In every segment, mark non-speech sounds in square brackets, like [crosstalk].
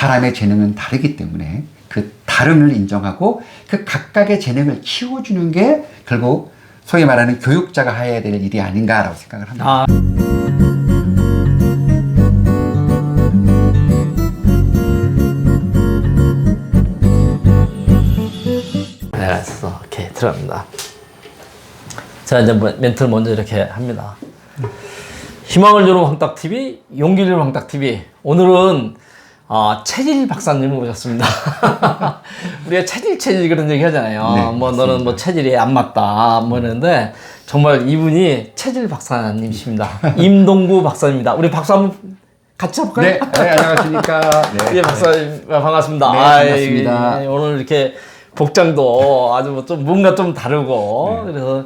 사람의 재능은 다르기 때문에 그 다름을 인정하고 그 각각의 재능을 키워주는 게 결국 소위 말하는 교육자가 해야 될 일이 아닌가라고 생각을 합니다. 아. 네. 오케이, 들어갑니다. 자, 이제 뭐- 멘트를 먼저 이렇게 합니다. 희망을 주는 황딱TV, 용기를 주는 황딱TV. 오늘은 어, 체질 박사님을 모셨습니다. [laughs] 우리가 체질, 체질 그런 얘기 하잖아요. 네, 뭐 너는 뭐 체질이 안 맞다. 뭐 이러는데 정말 이분이 체질 박사님이십니다. [laughs] 임동구 박사입니다. 우리 박수 한번 같이 해볼까요? 네, 네, 안녕하십니까. [laughs] 네. 예, 박사님 반갑습니다. 네, 아, 반갑습니다. 예, 오늘 이렇게 복장도 아주 뭐 좀 뭔가 좀 다르고 네. 그래서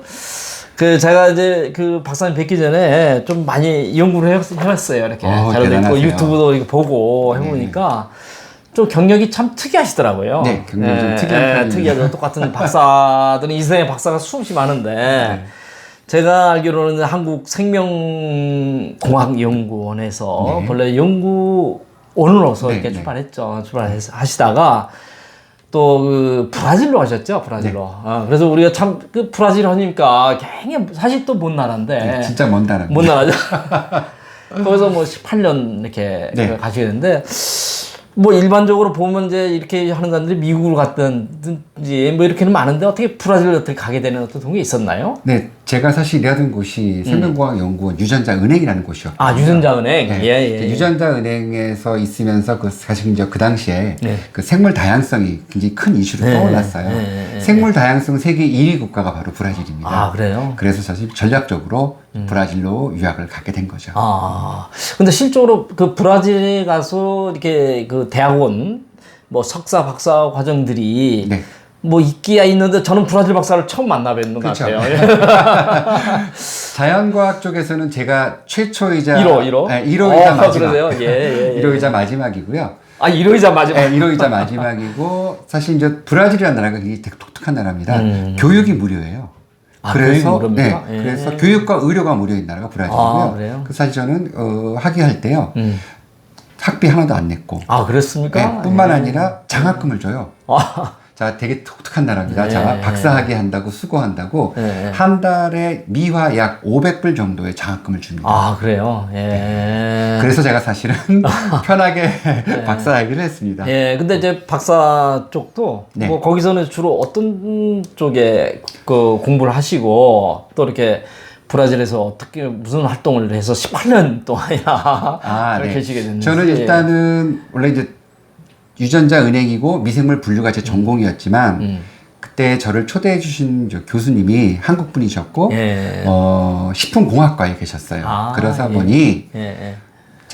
그 제가 이제 그 박사님 뵙기 전에 좀 많이 연구를 해- 해봤어요. 이렇게 어, 자료도 있고 대단하세요. 유튜브도 이렇게 보고 해보니까 좀 경력이 참 특이하시더라고요. 네, 경력이 좀 특이한 편입니다. 특이하죠. 똑같은 박사들은 이 세상에 박사가 수없이 많은데. 네. 제가 알기로는 한국 생명공학연구원에서 네. 본래 연구원으로서 네, 이렇게 네. 출발했죠. 출발하시다가 또 그 브라질로 가셨죠. 브라질로. 네. 어, 그래서 우리가 참 그 브라질 하니까 굉장히 사실 또먼 나라인데 네, 진짜 먼 나라입니다. 못 나가죠. [laughs] 거기서 뭐 18년 이렇게 네. 가시게 되는데 뭐 일반적으로 보면 이제 이렇게 하는 사람들이 미국을 갔든지 뭐 이렇게는 많은데 어떻게 브라질로 어떻게 가게 되는 어떤 동게 있었나요? 네, 제가 사실 일하던 곳이 생명공학연구원 유전자은행이라는 곳이었고. 아 유전자은행 네. 예, 예, 예. 유전자은행에서 있으면서 그 사실 이제 그 당시에 네. 그 생물 다양성이 굉장히 큰 이슈로 네, 떠올랐어요. 네, 네, 네. 생물 다양성 세계 1위 국가가 바로 브라질입니다. 아 그래요? 그래서 사실 전략적으로 브라질로 유학을 가게 된 거죠. 아 근데 실적으로 그 브라질에 가서 이렇게 그 대학원 뭐 석사 박사 과정들이 네. 뭐 있기야 있는데 저는 브라질 박사를 처음 만나 뵙는 것 그렇죠. 같아요. [laughs] 자연과학 쪽에서는 제가 최초이자 1호 1호. 네, 1호이자 어, 마지막. 그러세요? 예, 예, 예. [laughs] 1호이자 마지막이고요. 아 1호이자 마지막. 네, 1호이자 마지막이고 사실 이제 브라질이라는 나라가 되게 독특한 나라입니다. 음. 교육이 무료예요. 아, 그래서? 네, 예. 그래서 교육과 의료가 무료인 나라가 브라질이고요. 아? 그 사실 저는 어, 학위할 때요 음. 학비 하나도 안 냈고, 아 그랬습니까? 네, 뿐만 예. 아니라 장학금을 줘요. 아, 자, 되게 독특한 나라입니다. 네. 자, 박사학위 한다고 수고한다고 네. 한 달에 미화 약 500불 정도의 장학금을 줍니다. 아 그래요. 예. 그래서 제가 사실은 [laughs] 편하게 박사학위를 했습니다. 예, 근데 이제 박사 쪽도 네. 뭐 거기서는 주로 어떤 쪽에 그 공부를 하시고 또 이렇게 브라질에서 어떻게 무슨 활동을 해서 [laughs] 18년 동안이나 아, 네. 계시게 됐는지. 저는 일단은 원래 이제 유전자 은행이고 미생물 분류가 제 전공이었지만 음. 그때 저를 초대해 주신 저 교수님이 한국 분이셨고 예. 어, 식품공학과에 계셨어요. 아, 그러다 예. 보니 예, 예.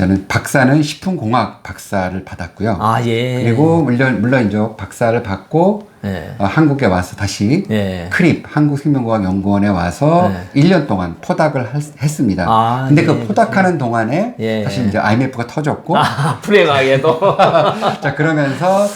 저는 박사는 식품공학 박사를 받았고요. 아 예. 그리고 물론 물론 이제 박사를 받고 예. 어, 한국에 와서 다시 예. 크립 한국생명공학연구원에 와서 네. 1년 동안 포닥을 할- 했습니다. 아, 근데 예, 그 포닥하는 동안에 예. 사실 이제 IMF가 터졌고 아 불행하게도. [laughs] 자 그러면서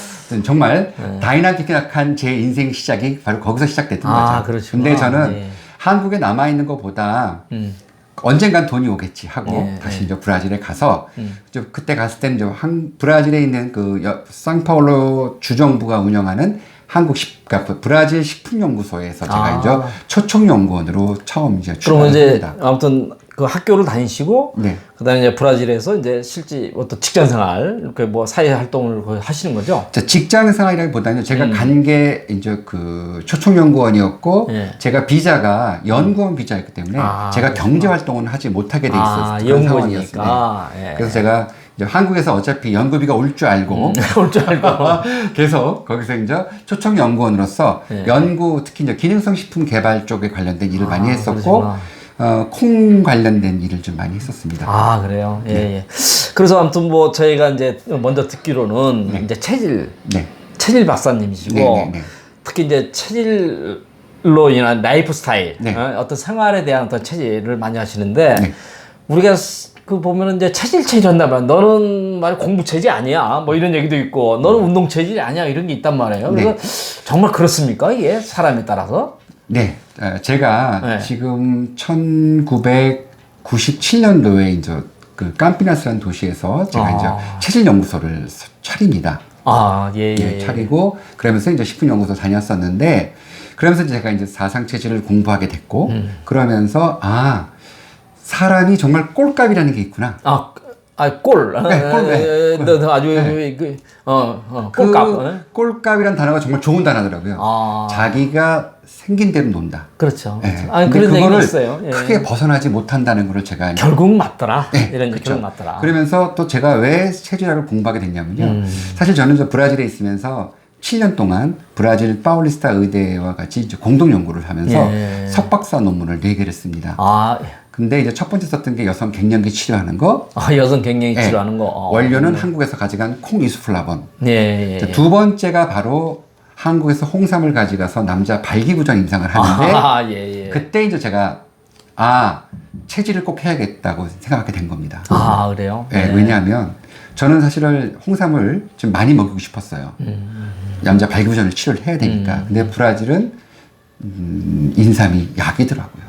정말 네. 다이나믹한 제 인생 시작이 바로 거기서 시작됐던 아, 거죠. 그러시구나. 근데 저는 예. 한국에 남아 있는 것보다 음. 언젠간 돈이 오겠지 하고 예, 다시 예. 이제 브라질에 가서 음. 이제 그때 갔을 때는 이제 한 브라질에 있는 그 여- 상파울로 주정부가 운영하는 한국 식, 그러니까 브라질 식품연구소에서 제가 아. 이제 초청 연구원으로 처음 이제 그러면 이제 출발했습니다. 아무튼 그 학교를 다니시고 네. 그다음에 이제 브라질에서 이제 실제 어떤 직장 생활 이렇게 뭐 사회 활동을 거의 하시는 거죠. 자, 직장 생활이라기보다는 제가 음. 간게 이제 그 초청 연구원이었고 예. 제가 비자가 연구원 비자였기 때문에 아, 제가 경제 활동을 하지 못하게 돼 있었어요. 아, 연구원이니까. 상황이었어요. 예. 그래서 제가 이제 한국에서 어차피 연구비가 올 줄 알고 [laughs] 올줄 알고. [laughs] 계속 거기서 이제 초청 연구원으로서 예. 연구 특히 이제 기능성 식품 개발 쪽에 관련된 일을 아, 많이 했었고 그러시구나. 어, 콩 관련된 일을 좀 많이 했었습니다. 아 그래요. 예, 네. 예. 그래서 아무튼 뭐 저희가 이제 먼저 듣기로는 이제 체질 네. 체질 박사님이시고 네, 네, 네. 특히 이제 체질로 인한 라이프 스타일 네. 어, 떤 생활에 대한 어떤 체질을 많이 하시는데 네. 우리가 스- 그 보면은 이제 체질 체질 한다면 너는 말 공부 체질 아니야 뭐 이런 얘기도 있고 너는 운동 체질 아니야 이런 게 있단 말이에요. 네. 그래서 정말 그렇습니까 이게 사람에 따라서? 네, 어, 제가 네. 지금 1997년도에 이제 그 깜피나스라는 도시에서 제가 아. 이제 체질 연구소를 서- 차립니다. 아, 예, 예. 예, 차리고 그러면서 이제 식품 연구소 다녔었는데 그러면서 제가 이제 사상 체질을 공부하게 됐고 음. 그러면서 아 사람이 정말 꼴값이라는 게 있구나. 아, 아, 꼴. 네, 꼴, 네. 너, 너 아주, 그, 어, 어, 그 꼴값. 어? 꼴값이라는 단어가 정말 좋은 단어더라고요. 아. 자기가 생긴 대로 논다. 그렇죠. 예. 그렇죠. 아니, 근데 그런 그거를 있어요. 예. 크게 벗어나지 못한다는 거를 제가 결국 맞더라. 네, 이런 그렇죠. 결국 맞더라. 그러면서 또 제가 왜 체질학을 공부하게 됐냐면요. 음. 사실 저는 저 브라질에 있으면서 7년 동안 브라질 파울리스타 의대와 같이 이제 공동 연구를 하면서 예. 석박사 논문을 4개를 씁니다. 아, 근데 이제 첫 번째 썼던 게 여성 갱년기 치료하는 거. 아, 여성 갱년기 예. 치료하는 거. 어. 원료는 한국에서 가져간 콩 이수플라본. 예, 예. 이제 두 번째가 바로 한국에서 홍삼을 가져가서 남자 발기부전 임상을 하는데 아, 예, 예. 그때 이제 제가 아 체질을 꼭 해야겠다고 생각하게 된 겁니다. 아, 그래요? 예, 왜냐하면 저는 사실은 홍삼을 좀 많이 먹이고 싶었어요. 음. 남자 발기부전을 치료를 해야 되니까. 근데 브라질은 음, 인삼이 약이더라고요.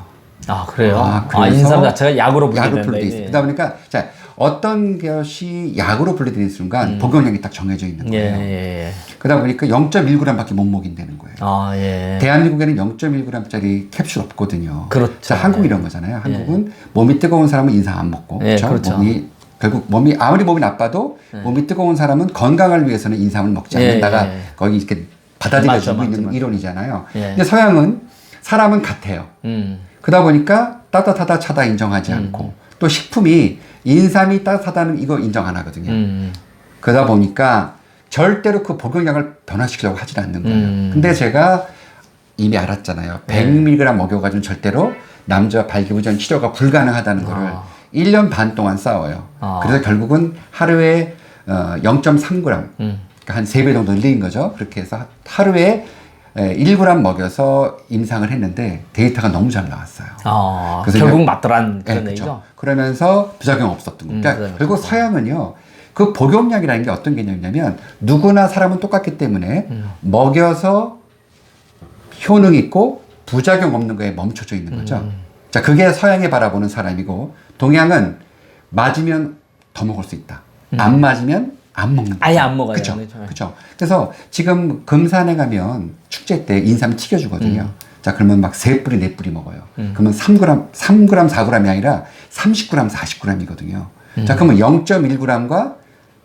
아, 그래요? 아, 아, 그래서 인삼 자체가 약으로 약으로. 분류돼 이게. 있습니다. 그러다 보니까 자 어떤 것이 약으로 분류되는 순간 복용량이 딱 정해져 있는 음. 예, 거예요. 예, 예. 그러다 보니까 0.1g밖에 못 먹인다는 거예요. 아, 예. 대한민국에는 0.1g짜리 캡슐 없거든요. 그렇죠. 자, 한국 이런 거잖아요. 한국은 몸이 뜨거운 사람은 인상 안 먹고, 예, 그렇죠? 그렇죠. 몸이 결국 몸이 아무리 몸이 나빠도 몸이 뜨거운 사람은 건강을 위해서는 인삼을 먹지 예, 않는다가 예. 거기 이렇게 받아들여지고 있는 맞죠. 이론이잖아요. 예. 근데 서양은 사람은 같아요. 음. 그러다 보니까 따뜻하다 차다 인정하지 않고 또 식품이 인삼이 따뜻하다는 이거 인정 안 하거든요. 음. 그러다 보니까 절대로 그 복용량을 변화시키려고 하질 않는 거예요. 음. 근데 제가 이미 알았잖아요. 100mg 먹여가지고 절대로 남자 발기부전 치료가 불가능하다는 거를 아. 1년 반 동안 싸워요. 아. 그래서 결국은 하루에 어, 0.3g, 음. 그러니까 한 3배 정도 늘린 거죠. 그렇게 해서 하루에 1g 먹여서 임상을 했는데 데이터가 너무 잘 나왔어요. 아, 그래서 결국 이제- 맞더란 네, 그런 그렇죠. 얘기죠. 그러면서 부작용 없었던 거예요. 음, 그러니까 결국. 서양은요. 그 복용량이라는 게 어떤 개념이냐면 누구나 사람은 똑같기 때문에 음. 먹여서 효능 있고 부작용 없는 거에 멈춰져 있는 거죠. 음. 자, 그게 서양이 바라보는 사람이고 동양은 맞으면 더 먹을 수 있다. 안 맞으면 안 먹는 음. 아예 안 먹어요. 그렇죠. 그렇죠. 그렇죠. 그래서 지금 금산에 가면 축제 때 인삼 튀겨 주거든요. 음. 자, 그러면 막 세 뿌리, 네 뿌리 먹어요. 그러면 3g, 3g, 4g이 아니라 30g, 40g이거든요. 음. 자, 그러면 0.1g과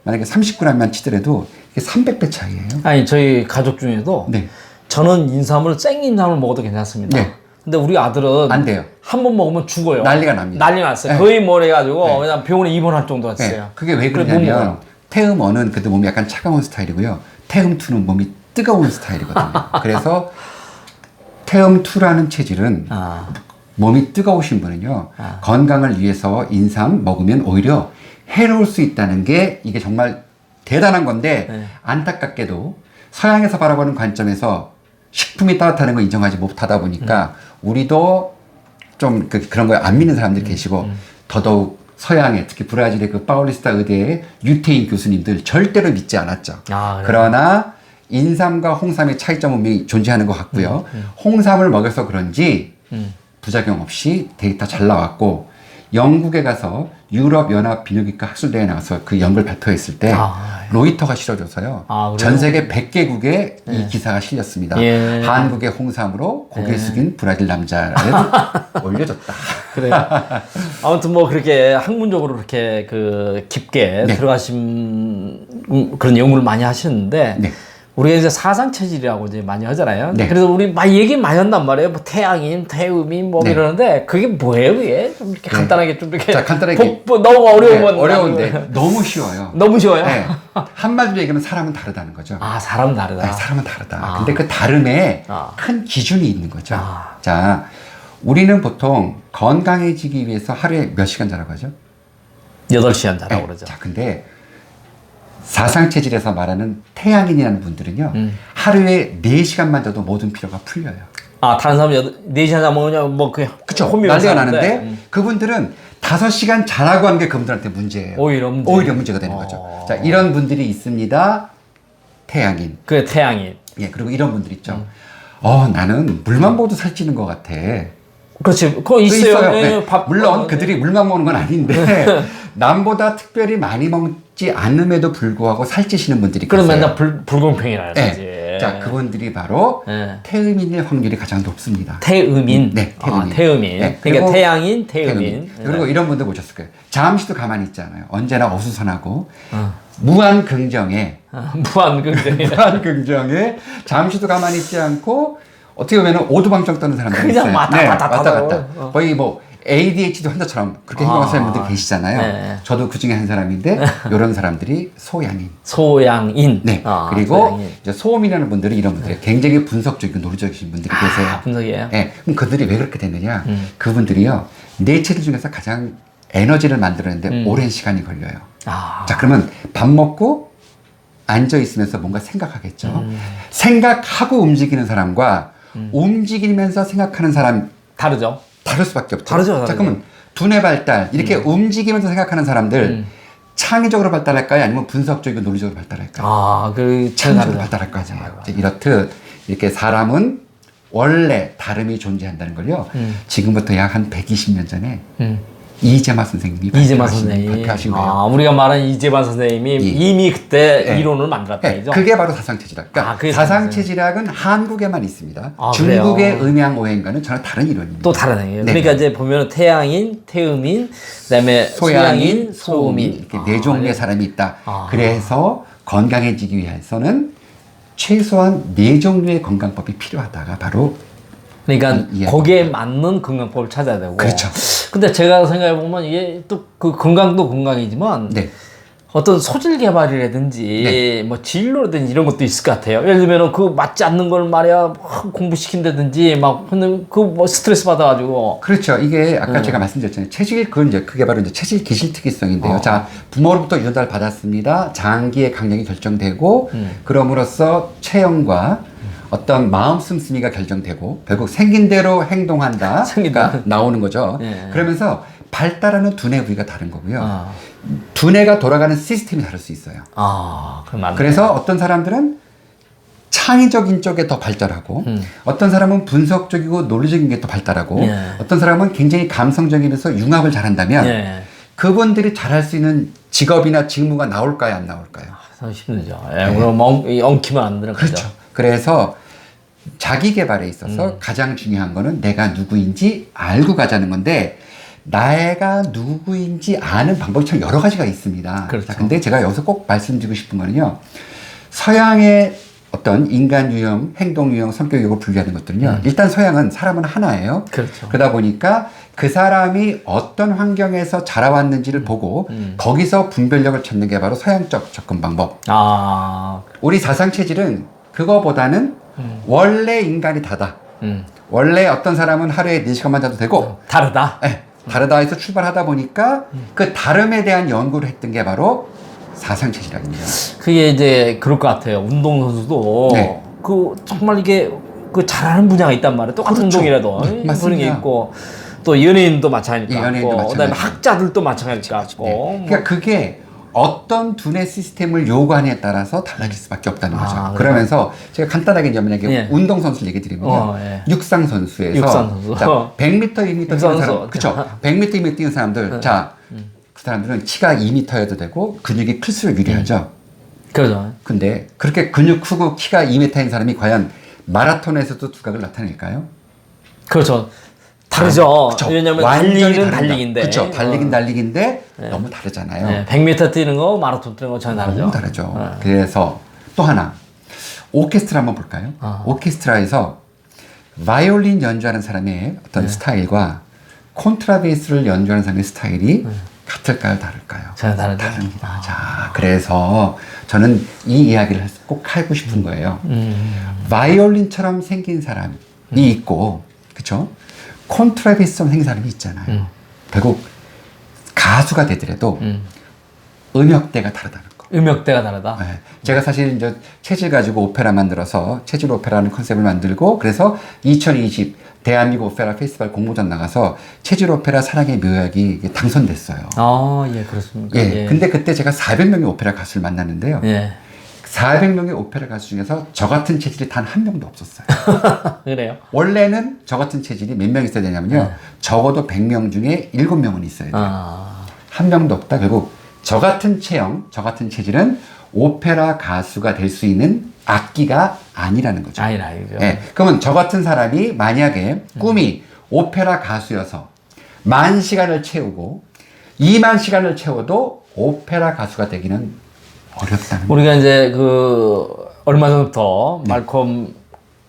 만약에 30g만 치더라도 이게 300배 차이예요. 아니, 저희 가족 중에도 네. 저는 인삼을 생 인삼을 먹어도 괜찮습니다. 네. 근데 우리 아들은 안 돼요. 한 번 먹으면 죽어요. 난리가 납니다. 난리 났어요. 네. 거의 뭐 해가지고 네. 그냥 병원에 입원할 정도 네. 했어요. 그게 왜 그러냐면. 태음1은 그래도 몸이 약간 차가운 스타일이고요. 태음2는 몸이 뜨거운 스타일이거든요. [laughs] 그래서 태음2라는 체질은 아, 몸이 뜨거우신 분은요 아. 건강을 위해서 인삼 먹으면 오히려 해로울 수 있다는 게 이게 정말 대단한 건데 네. 안타깝게도 서양에서 바라보는 관점에서 식품이 따뜻하는 걸 인정하지 못하다 보니까 음. 우리도 좀 그, 런 거에 안 믿는 사람들이 계시고 음. 더더욱 서양의 특히 브라질의 그 파울리스타 의대의 유태인 교수님들 절대로 믿지 않았죠. 아, 그래요? 그러나 인삼과 홍삼의 차이점은 분명히 존재하는 것 같고요. 홍삼을 먹여서 그런지 음. 부작용 없이 데이터 잘 나왔고 영국에 가서 유럽 연합 비뇨기과 학술대회에 나가서 그 연구를 발표했을 때 아, 로이터가 실어줘서요. 아? 전 세계 100개국에 이 기사가 실렸습니다. 예. 한국의 홍삼으로 고개 숙인 브라질 남자를 [laughs] 올려줬다. 그래요. 아무튼 뭐 그렇게 학문적으로 그렇게 그 깊게 네. 들어가신 음, 그런 연구를 많이 하시는데 네. 우리가 이제 사상 체질이라고 이제 많이 하잖아요. 네. 그래서 우리 막 얘기 많이 한단 말이에요. 뭐 태양인, 태음인 뭐 네. 이러는데 그게 뭐예요, 그게? 좀 이렇게 간단하게 좀 이렇게 자, 간단하게. 복- 뭐 너무 어려우면 네, 어려운데 [laughs] 너무 쉬워요. 너무 쉬워요. 네. [laughs] 한마디로 얘기하면 사람은 다르다는 거죠. 아, 사람 다르다. 네, 사람은 다르다. 아. 근데 그 다름에 아. 큰 기준이 있는 거죠. 아. 자, 우리는 보통 건강해지기 위해서 하루에 몇 시간 자라고 하죠? 8시간 자라고 네. 그러죠. 자, 근데 사상 체질에서 말하는 태양인이라는 분들은요, 음. 하루에 4시간만 자도 모든 피로가 풀려요. 아, 다른 사람 4시간 자면 뭐그 그쵸? 혼미가 난리가 사는데, 나는데, 음. 그분들은 5시간 자라고 하는 게 그분들한테 문제예요. 오히려 문제. 오히려 문제가 되는 어. 거죠. 자, 이런 분들이 있습니다. 태양인. 그게 태양인. 예, 그리고 이런 분들 있죠. 음. 어, 나는 물만 보도 살찌는 것 같아. 그렇지. 그거 또 있어요. 있어요. 예, 네. 밥 물론 어, 그들이 물만 먹는 건 아닌데 [laughs] 남보다 특별히 많이 먹지 않음에도 불구하고 살찌시는 분들이 그럼 계세요. 맨날 불, 불공평이라는 네. 거지. 자 그분들이 바로 예. 태음인일 확률이 가장 높습니다. 태음인. 네, 태음인. 아, 태음인. 네, 그러니까 태양인, 태음인. 태음인. 그리고 이런 분들 보셨을 거예요. 잠시도 가만히 있지 않아요. 언제나 어수선하고 어. 무한 긍정에 아, 무한 긍정이. 무한 긍정에 잠시도 가만히 있지 않고 어떻게 보면 오두방정 떠는 사람들이 그냥 있어요. 왔다 네, 갔다 왔다. 갔다. 어. 거의 뭐 ADHD 환자처럼 그렇게 행동하시는 아. 분들 계시잖아요. 네. 저도 그 중에 한 사람인데 이런 사람들이 소양인. 소양인. 네. 아, 그리고 소양인. 이제 소음이라는 분들이 이런 분들이 굉장히 분석적이고 논리적이신 분들이 계세요. 아, 분석이에요. 네. 그럼 그들이 왜 그렇게 됐느냐? 음. 그분들이요 내 체질 중에서 가장 에너지를 만들어내는데 음. 오랜 시간이 걸려요. 아. 자 그러면 밥 먹고 앉아 있으면서 뭔가 생각하겠죠. 음. 생각하고 움직이는 사람과 움직이면서 생각하는 사람 다르죠. 다를 수밖에 없죠. 다르죠, 자 다르죠. 그러면 두뇌 발달 이렇게 움직이면서 생각하는 사람들 음. 창의적으로 발달할까요? 아니면 분석적이고 논리적으로 발달할까요? 아, 그, 창의적으로 다르죠. 발달할 거잖아요. 이제 이렇듯 이렇게 사람은 원래 다름이 존재한다는 걸요. 음. 지금부터 약 한 120년 전에 음. 이재마 선생님이 이재만 발표하신- 선생님. 발표하신 거예요. 아, 우리가 말한 이재만 선생님이 예. 이미 그때 예. 이론을 만들었다. 네, 이죠? 그게 바로 사상체질학. 그러니까 아, 그게 사상체질학은 한국에만 있습니다. 아, 중국의 그래요? 음양 오행과는 전혀 다른 이론입니다. 또 다른 얘기예요. 네. 그러니까 이제 보면 태양인, 태음인, 그다음에 소양인, 소음인 이렇게 아, 네 종류의 네. 사람이 있다. 아. 그래서 건강해지기 위해서는 최소한 네 종류의 건강법이 필요하다가 바로 그러니까 이- 이- 거기에 맞는 건강법을 찾아야 되고. 그렇죠. 근데 제가 생각해 보면 이게 또 그 건강도 건강이지만 네. 어떤 소질 개발이라든지 네. 뭐 진로라든지 이런 것도 있을 것 같아요. 예를 들면 그 맞지 않는 걸 말이야 막 공부시킨다든지 막 근데 그뭐 스트레스 받아가지고 그렇죠. 이게 아까 음. 제가 말씀드렸잖아요. 체질 그건 이제 그게 바로 이제 체질 기실 특이성인데요. 어. 자 부모로부터 유전자를 받았습니다. 장기의 강령이 결정되고 음. 그럼으로써 체형과 어떤 마음 씀씀이가 결정되고 결국 생긴 대로 행동한다. [laughs] 생긴 가 대로. 나오는 거죠. 예. 그러면서 발달하는 두뇌 부위가 다른 거고요. 아, 두뇌가 돌아가는 시스템이 다를 수 있어요. 아 그럼 맞네. 그래서 어떤 사람들은 창의적인 쪽에 더 발달하고 음. 어떤 사람은 분석적이고 논리적인 게 더 발달하고 예. 어떤 사람은 굉장히 감성적이면서 융합을 잘한다면 예. 그분들이 잘할 수 있는 직업이나 직무가 나올까요 안 나올까요? 참 힘들죠. 예, 그럼 엉, 이 엉키면 안 되는 그렇죠. 그래서 자기 개발에 있어서 음. 가장 중요한 거는 내가 누구인지 알고 가자는 건데 내가 누구인지 아는 방법이 참 여러 가지가 있습니다. 그렇죠. 자, 근데 제가 여기서 꼭 말씀드리고 싶은 거는요. 서양의 어떤 인간 유형, 행동 유형, 성격 유형을 분류하는 것들은요. 일단 서양은 사람은 하나예요. 음. 그렇죠. 그러다 보니까 그 사람이 어떤 환경에서 자라왔는지를 보고 음. 거기서 분별력을 찾는 게 바로 서양적 접근 방법. 아, 우리 사상 체질은 그거보다는 원래 인간이 다다. 음, 원래 어떤 사람은 하루에 4시간만 자도 되고 다르다. 예, 다르다 해서 출발하다 보니까 그 다름에 대한 연구를 했던 게 바로 사상 체질학입니다. 그게 이제 그럴 것 같아요. 운동 선수도 네. 그 정말 이게 그 잘하는 분야가 있단 말이에요. 똑같은 그렇죠. 운동이라도 네, 그런 게 맞습니다. 있고 또 연예인도 마찬가지일 예, 것 연예인도 같고 그다음에 마찬가지죠. 학자들도 마찬가지일 것 같고 네. 뭐 그러니까 그게 어떤 두뇌 시스템을 요구하느냐에 따라서 달라질 수밖에 없다는 아, 거죠. 그래요? 그러면서 제가 간단하게 이제 만약에 예. 운동 선수를 얘기 드리면 어, 예. 육상 선수에서 육상 선수. 자, 100m, 2m 뛰는 선수. 사람, 그렇죠. 100m, 2m 뛰는 사람들, 자, 그 사람들은 키가 2m여도 되고 근육이 클수록 유리하죠. 그러죠. 근데 그렇게 근육 크고 키가 2m인 사람이 과연 마라톤에서도 두각을 나타낼까요? 그렇죠. 다르죠. 그쵸. 왜냐면 달리기는. 달리기인데. 그쵸. 달리긴 어. 달리기인데 너무 다르잖아요. 네, 100m 뛰는 거, 마라톤 뛰는 거 전혀 다르죠. 너무 다르죠. 어. 그래서 또 하나 오케스트라 한번 볼까요? 어. 오케스트라에서 바이올린 연주하는 사람의 어떤 스타일과 콘트라베이스를 연주하는 사람의 스타일이 같을까요, 다를까요? 전혀 다르죠. 다릅니다. 자, 그래서 저는 이 이야기를 꼭 하고 싶은 거예요. 음. 바이올린처럼 생긴 사람이 있고, 그쵸? 콘트라베이스처럼 생긴 사람이 있잖아요. 음. 결국 가수가 되더라도 음. 음역대가 다르다는 거. 음역대가 다르다. 네. 제가 사실 이제 체질 가지고 오페라 만들어서 체질 오페라는 컨셉을 만들고 그래서 2020 대한민국 오페라 페스티벌 공모전 나가서 체질 오페라 사랑의 묘약이 당선됐어요. 아, 예, 그렇습니까? 예. 근데 그때 제가 400명의 오페라 가수를 만났는데요. 예. 400명의 오페라 가수 중에서 저 같은 체질이 단 한 명도 없었어요. [laughs] 그래요? 원래는 저 같은 체질이 몇 명 있어야 되냐면요. 적어도 100명 중에 7명은 있어야 돼요. 아, 한 명도 없다. 결국 저 같은 체형, 저 같은 체질은 오페라 가수가 될 수 있는 악기가 아니라는 거죠. 아니라 이죠. 예. 그러면 저 같은 사람이 만약에 꿈이 오페라 가수여서 만 시간을 채우고 2만 시간을 채워도 오페라 가수가 되기는 어렵다는 거죠. 우리가 이제 그 얼마 전부터 말콤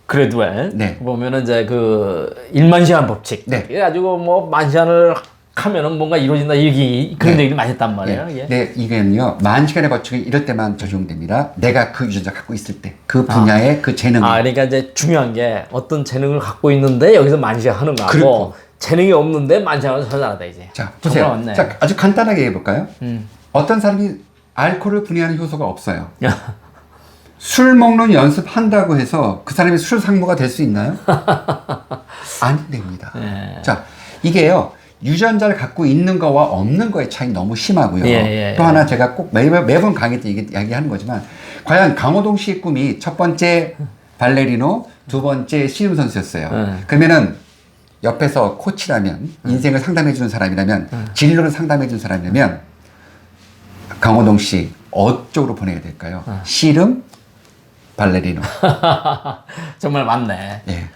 그레드웰 네. 보면은 이제 그 1만 시간 법칙 네. 그래 가지고 뭐 만 시간을 하면은 뭔가 이루어진다 얘기 그런 네. 얘기를 많이 했단 말이에요. 예. 이게. 네, 이게는요, 만 시간의 법칙이 이럴 때만 적용됩니다. 내가 그 유전자 갖고 있을 때, 그 분야의 그 재능. 아, 그러니까 이제 중요한 게 어떤 재능을 갖고 있는데 여기서 만 시간 하는 거하고 그렇고. 재능이 없는데 만 시간을 전하다 이제. 자, 정말 보세요. 맞네. 자, 아주 간단하게 해볼까요? 음. 어떤 사람이 알코올을 분해하는 효소가 없어요. 술 먹는 연습한다고 해서 그 사람이 술 상무가 될 수 있나요? [laughs] 안 됩니다. 예. 자, 이게요. 유전자를 갖고 있는 거와 없는 거의 차이 너무 심하고요. 예, 예, 또 예. 하나 제가 꼭 매번, 매번 강의 때 이게 이야기하는 거지만 과연 강호동 씨의 꿈이 첫 번째 발레리노, 두 번째 씨름 선수였어요. 예. 그러면은 옆에서 코치라면 인생을 상담해 주는 사람이라면 진로를 상담해 주는 사람이라면 강호동 씨 어 쪽으로 보내야 될까요? 씨름, 발레리노. [laughs] 정말 맞네. 예.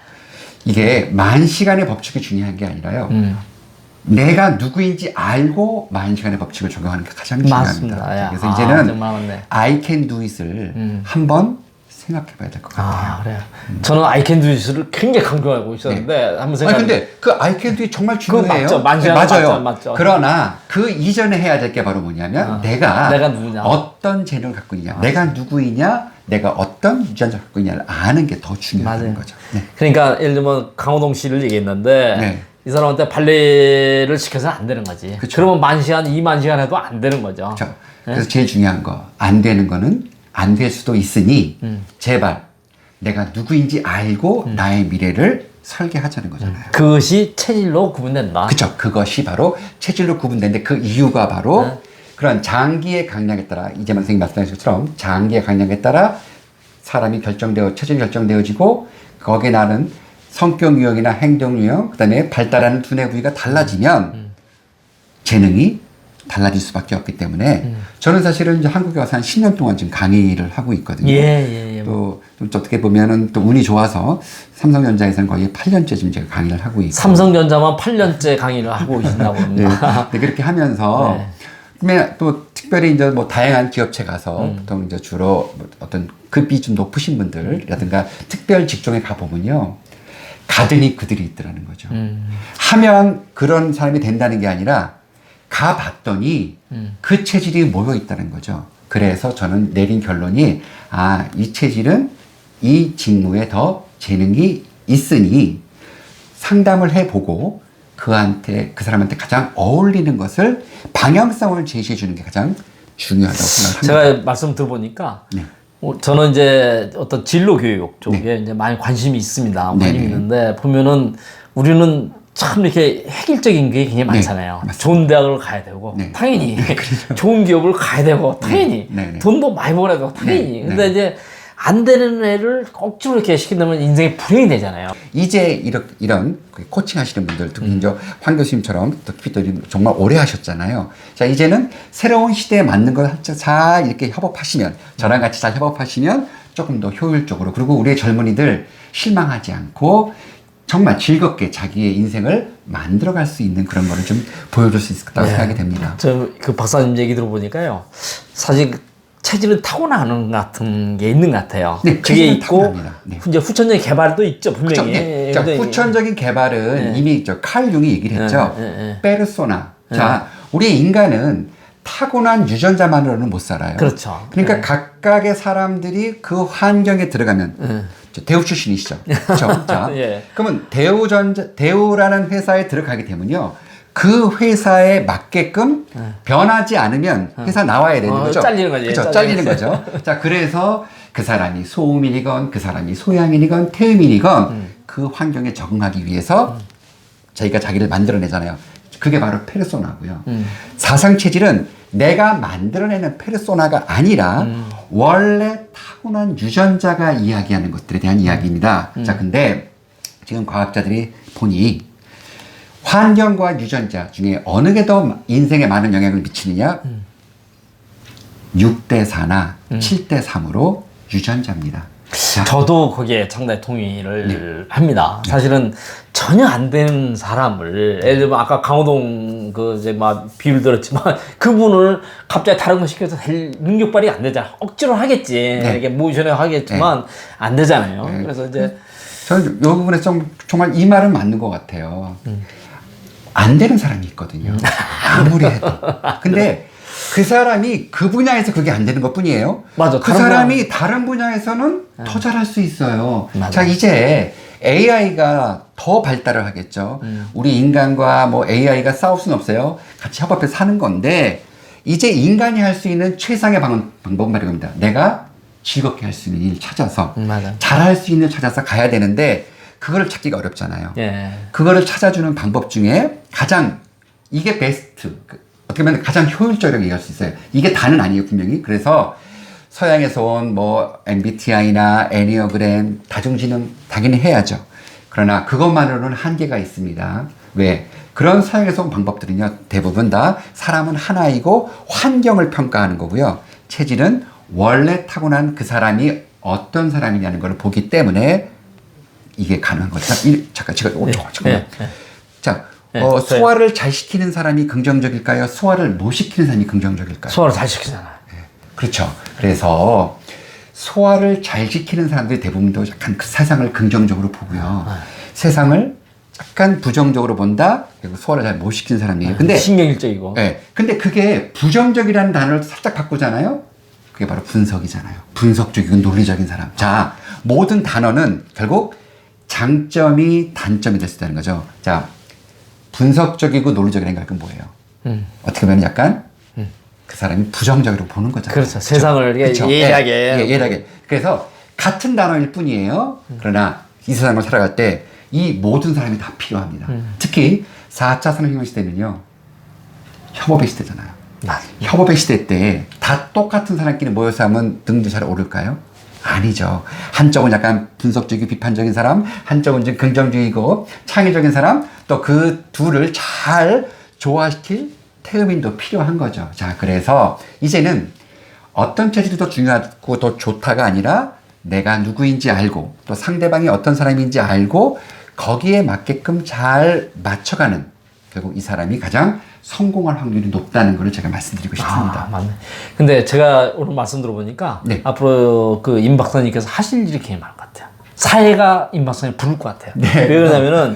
이게 만 시간의 법칙이 중요한 게 아니라요. 음. 내가 누구인지 알고 만 시간의 법칙을 적용하는 게 가장 중요합니다. 맞습니다. 야. 그래서 아, 이제는. I can do it을 음. 한번 생각해 봐야 될 것 같아요. 아, 그래요. 저는 아이캔두스를 굉장히 강조하고 있었는데 한번 생각. 아니 근데 그 it 정말 중요해요. 맞죠. 만 네, 맞아요. 맞죠, 맞죠. 그러나 그 이전에 해야 될 게 바로 뭐냐면 아, 내가, 내가 누구냐. 어떤 재능을 갖고 있냐, 내가 누구이냐, 내가 어떤 유전자를 갖고 있냐를 아는 게 더 중요한. 거죠. 네. 그러니까 예를 들면 강호동 씨를 얘기했는데 네. 이 사람한테 발레를 시켜서는 안 되는 거지. 그쵸. 그러면 만 시간, 이만 시간 해도 안 되는 거죠. 그렇죠. 그래서 제일 중요한 거 안 되는 거는 안 될 수도 있으니 음. 제발 내가 누구인지 알고 나의 미래를 설계하자는 거잖아요. 그것이 체질로 구분된다. 그렇죠. 그것이 바로 체질로 구분되는데 그 이유가 바로 네. 그런 장기의 강약에 따라 이재만 선생님 말씀하신 것처럼 장기의 강약에 따라 사람이 결정되어 체질이 결정되어지고 거기에 나는 성격 유형이나 행동 유형 그다음에 발달하는 두뇌 부위가 달라지면 음. 재능이 달라질 수밖에 없기 때문에 음. 저는 사실은 이제 한국에 와서 한 10년 동안 지금 강의를 하고 있거든요. 예, 예, 예. 또, 또 어떻게 보면은 또 운이 좋아서 삼성전자에서는 거의 8년째 지금 제가 강의를 하고 있고 삼성전자만 8년째 강의를 하고 [laughs] 네. 합니다. 네, 그렇게 하면서 [laughs] 네. 또 특별히 이제 뭐 다양한 기업체 가서 음. 보통 이제 주로 뭐 어떤 급이 좀 높으신 분들이라든가 특별 직종에 가 보면요 가더니 그들이 있더라는 거죠. 음. 하면 그런 사람이 된다는 게 아니라 가 봤더니 음. 그 체질이 모여 있다는 거죠. 그래서 저는 내린 결론이 아 이 체질은 이 직무에 더 재능이 있으니 상담을 해보고 그한테 그 사람한테 가장 어울리는 것을 방향성을 제시해 주는 게 가장 중요하다고 생각합니다. 제가 말씀 들어보니까 네. 어, 저는 이제 어떤 진로 교육 쪽에 이제 많이 관심이 있습니다. 관심이 네네. 있는데 보면은 우리는 참 이렇게 획일적인 게 굉장히 많잖아요. 맞습니다. 좋은 대학을 가야 되고 네. 당연히 [laughs] 좋은 기업을 가야 되고 당연히 네, 네. 돈도 많이 벌어야 되고 당연히 네, 근데 네. 이제 안 되는 애를 억지로 이렇게 시킨다면 인생이 불행이 되잖아요. 이제 이런, 이런 그 코칭 하시는 분들, 특히 음. 이제 황 교수님처럼 또 피터님 정말 오래 하셨잖아요. 자, 이제는 새로운 시대에 맞는 걸 잘 이렇게 협업하시면, 저랑 같이 잘 협업하시면 조금 더 효율적으로, 그리고 우리의 젊은이들 실망하지 않고 정말 즐겁게 자기의 인생을 만들어갈 수 있는 그런 거를 좀 보여줄 수 있을 거라고 생각이 됩니다. 저 그 박사님 얘기 들어보니까요. 사실 그 체질은 타고나는 것 같은 게 있는 것 같아요. 네, 그게 있고. 네. 이제 후천적인 개발도 있죠 그쵸? 분명히. 네. 자, 후천적인 개발은 이미 저칼 융이 얘기를 했죠. 네, 네, 네. 페르소나. 자, 우리 인간은 타고난 유전자만으로는 못 살아요. 그렇죠. 그러니까 네. 각각의 사람들이 그 환경에 들어가면 네. 저 대우 출신이시죠. 그렇죠. [laughs] 자, 예. 그러면 대우전자 대우라는 회사에 들어가게 되면요. 그 회사에 맞게끔 변하지 않으면 회사 나와야 되는 네. 어, 거죠. 잘리는 거지, 그렇죠. 잘리는 거죠. 자, 그래서 그 사람이 소음인이건 그 사람이 소양인이건 태음인이건 음. 그 환경에 적응하기 위해서 저희가 자기를 만들어내잖아요. 그게 바로 페르소나고요. 음. 사상 체질은 내가 만들어내는 페르소나가 아니라 음. 원래 타고난 유전자가 이야기하는 것들에 대한 이야기입니다. 자, 근데 지금 과학자들이 보니 환경과 유전자 중에 어느 게 더 인생에 많은 영향을 미치느냐? 6대 4나 7대 3으로 유전자입니다. 자, 저도 거기에 상당히 동의를 네. 합니다. 사실은 전혀 안 되는 사람을 예를 들면 아까 강호동 그 이제 막 비유를 들었지만 [laughs] 그분을 갑자기 다른 거 시켜서 될 능력 발휘 안 되잖아. 억지로 하겠지. 네. 이렇게 모셔내 하겠지만 안 되잖아요. 네. 그래서 이제 저는 이 부분에 좀 정말 이 말은 맞는 것 같아요. 안 되는 사람이 있거든요. 아무리 해도. 근데 [laughs] 그 사람이 그 분야에서 그게 안 되는 것 뿐이에요. 맞아. 그 사람이 다른 분야에서는 더 잘할 수 있어요. 맞아. 자, 이제 AI가 더 발달을 하겠죠. 우리 인간과 뭐 AI가 싸울 수는 없어요. 같이 협업해서 사는 건데, 이제 인간이 할 수 있는 최상의 방, 방법은 바로 이겁니다. 내가 즐겁게 할 수 있는 일 찾아서, 음. 잘할 수 있는 일 찾아서 가야 되는데, 그거를 찾기가 어렵잖아요. 예. 그거를 찾아주는 방법 중에 가장 이게 베스트 그, 어떻게 보면 가장 효율적이라고 얘기할 수 있어요. 이게 다는 아니에요 분명히. 그래서 서양에서 온 뭐 MBTI나 애니어그램, 다중지능 당연히 해야죠. 그러나 그것만으로는 한계가 있습니다. 왜? 그런 서양에서 온 방법들은요 대부분 다 사람은 하나이고 환경을 평가하는 거고요. 체질은 원래 타고난 그 사람이 어떤 사람이냐는 걸 보기 때문에 이게 가능한 거죠. 잠깐 제가 오, 잠깐만. 네, 네. 자, 네, 어, 저요. 소화를 잘 시키는 사람이 긍정적일까요? 소화를 못 시키는 사람이 긍정적일까요? 소화를 잘 시키잖아. 그렇죠. 그래서 소화를 잘 시키는 사람들이 대부분도 약간 그 세상을 긍정적으로 보고요. 세상을 약간 부정적으로 본다. 그리고 소화를 잘 못 시키는 사람이에요. 근데 신경일적이고. 예. 근데 그게 부정적이라는 단어를 살짝 바꾸잖아요. 그게 바로 분석이잖아요. 분석적이고 논리적인 사람. 자, 모든 단어는 결국 장점이 단점이 될 수 있다는 거죠. 자, 분석적이고 논리적이라는 건 뭐예요? 음. 어떻게 보면 약간 그 사람이 부정적으로 보는 거잖아요. 그렇죠. 세상을 그렇죠. 예리하게. 예, 예, 예 리하게. 그래서 같은 단어일 뿐이에요. 그러나 이 세상을 살아갈 때 이 모든 사람이 다 필요합니다. 특히 4차 산업혁명 시대는요. 협업의 시대잖아요. 맞- 협업의 시대 때 다 똑같은 사람끼리 모여서 하면 등도 잘 오를까요? 아니죠. 한쪽은 약간 분석적이고 비판적인 사람, 한쪽은 좀 긍정적이고 창의적인 사람, 또 그 둘을 잘 조화시킬 태음인도 필요한 거죠. 자, 그래서 이제는 어떤 체질이 더 중요하고 더 좋다가 아니라 내가 누구인지 알고 또 상대방이 어떤 사람인지 알고 거기에 맞게끔 잘 맞춰가는 결국 이 사람이 가장 성공할 확률이 높다는 것을 제가 말씀드리고 싶습니다. 아, 맞네. 근데 제가 오늘 말씀 들어보니까 네. 앞으로 그 임 박사님께서 하실 일이 굉장히 많을 것 같아요. 사회가 임 박사님 부를 것 같아요. 네. 왜 그러냐면은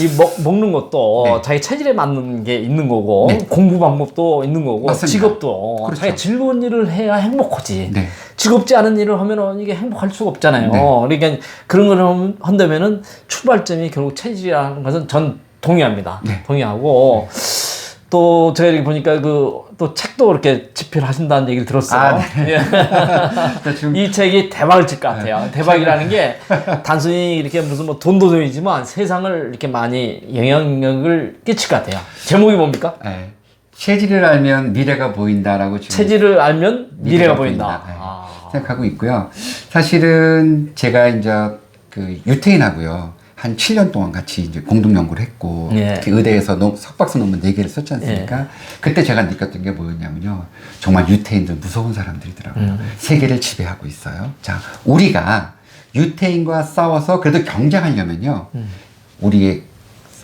이 먹, 먹는 것도 네. 자기 체질에 맞는 게 있는 거고 네. 공부 방법도 있는 거고 맞습니다. 직업도 그렇죠. 자기 즐거운 일을 해야 행복하지. 네. 즐겁지 않은 일을 하면은 이게 행복할 수가 없잖아요. 네. 그러니까 그런 걸 한다면은 출발점이 결국 체질이라는 것은 전 동의합니다. 네. 동의하고 또 제가 이렇게 보니까 그 또 책도 그렇게 집필 하신다는 얘기를 들었어요. 아, [laughs] 예. 자, 지금 이 책이 대박을 칠것 네. 같아요. 대박이라는 게 [laughs] 단순히 이렇게 무슨 뭐 돈도 돈이지만 세상을 이렇게 많이 영향력을 끼칠 것 같아요. 제목이 뭡니까? 예, 체질을 알면 미래가 보인다라고 지금 체질을 알면 미래가 보인다. 예, 아. 생각하고 있고요. 사실은 제가 이제 그 유태인하고요. 한 7년 동안 같이 이제 공동 연구를 했고 예. 특히 의대에서 논- 석박사 논문 4개를 썼지 않습니까? 그때 제가 느꼈던 게 뭐였냐면요. 정말 유태인들 무서운 사람들이더라고요. 음. 세계를 지배하고 있어요. 자, 우리가 유태인과 싸워서 그래도 경쟁하려면요. 음. 우리의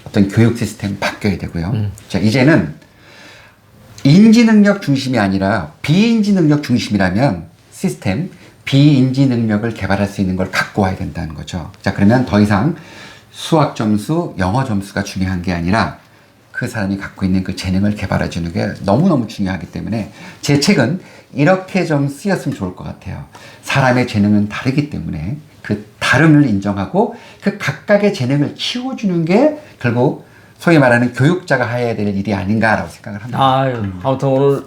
어떤 교육 시스템 바뀌어야 되고요. 음. 자, 이제는 인지 능력 중심이 아니라 비인지 능력 중심이라면 시스템 비인지 능력을 개발할 수 있는 걸 갖고 와야 된다는 거죠. 자, 그러면 더 이상 수학 점수, 영어 점수가 중요한 게 아니라 그 사람이 갖고 있는 그 재능을 개발해 주는 게 너무너무 중요하기 때문에 제 책은 이렇게 좀 쓰였으면 좋을 것 같아요. 사람의 재능은 다르기 때문에 그 다름을 인정하고 그 각각의 재능을 키워주는 게 결국 소위 말하는 교육자가 해야 될 일이 아닌가라고 생각을 합니다. 아유, 아무튼 오늘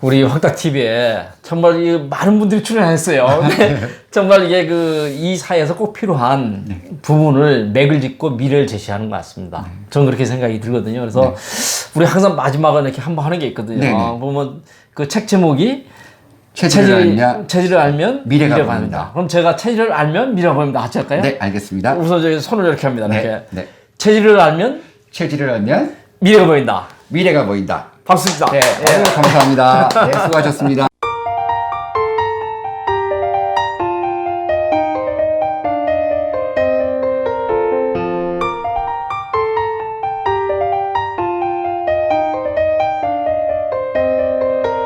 우리 황탁 TV에 정말 많은 분들이 출연했어요. [laughs] 정말 이게 그 이 사회에서 꼭 필요한 네. 부분을 맥을 짚고 미래를 제시하는 것 같습니다. 네. 저는 그렇게 생각이 들거든요. 그래서 네. 우리 항상 마지막은 이렇게 한번 하는 게 있거든요. 네. 네. 아, 보면 그 책 제목이 체질을, 체질, 체질을 알면 미래가, 미래가 보입니다. 보입니다. 그럼 제가 체질을 알면 미래가 보입니다. 같이 할까요? 네, 알겠습니다. 우선 저희 손을 이렇게 합니다. 네. 이렇게 네. 체질을 알면 체질을 알면 미래가 보인다. 미래가 보인다. 박수입니다. 네, 예. 아유, 감사합니다. 네, 수고하셨습니다.